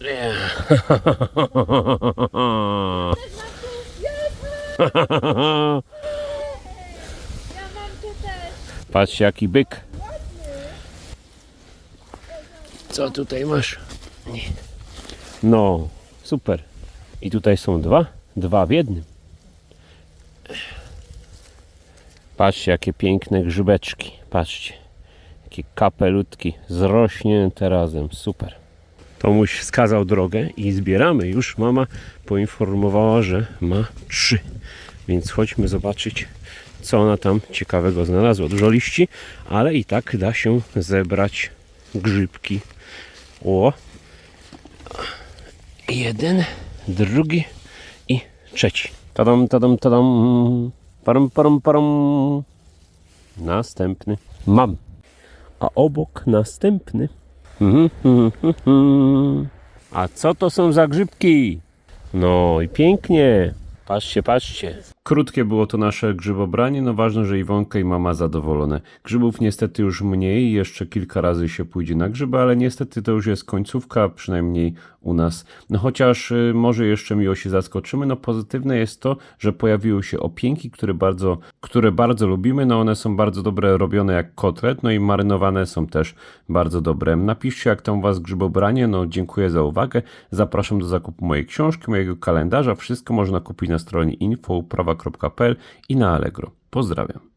Nie. Patrzcie jaki byk. Co tutaj masz? Nie. No, super. I tutaj są dwa, dwa w jednym. Patrzcie jakie piękne grzybeczki. Patrzcie. Jakie kapelutki zrośnięte razem. Super. Tomuś wskazał drogę i zbieramy. Już mama poinformowała, że ma trzy. Więc chodźmy zobaczyć, co ona tam ciekawego znalazła. Dużo liści, ale i tak da się zebrać grzybki. O! Jeden, drugi i trzeci. Tadam, tadam, tadam. Param, param, param. Następny. Mam. A obok następny. A co to są za grzybki? No i pięknie. Patrzcie, patrzcie. Krótkie było to nasze grzybobranie, no ważne, że Iwonka i mama zadowolone. Grzybów niestety już mniej, jeszcze kilka razy się pójdzie na grzyby, ale niestety to już jest końcówka, przynajmniej u nas. No chociaż y, może jeszcze miło się zaskoczymy, no pozytywne jest to, że pojawiły się opięki, które bardzo, które bardzo lubimy, no one są bardzo dobre robione jak kotlet, no i marynowane są też bardzo dobre. Napiszcie jak tam u was grzybobranie, no dziękuję za uwagę, zapraszam do zakupu mojej książki, mojego kalendarza, wszystko można kupić na stronie info.prawa.pl i na Allegro. Pozdrawiam.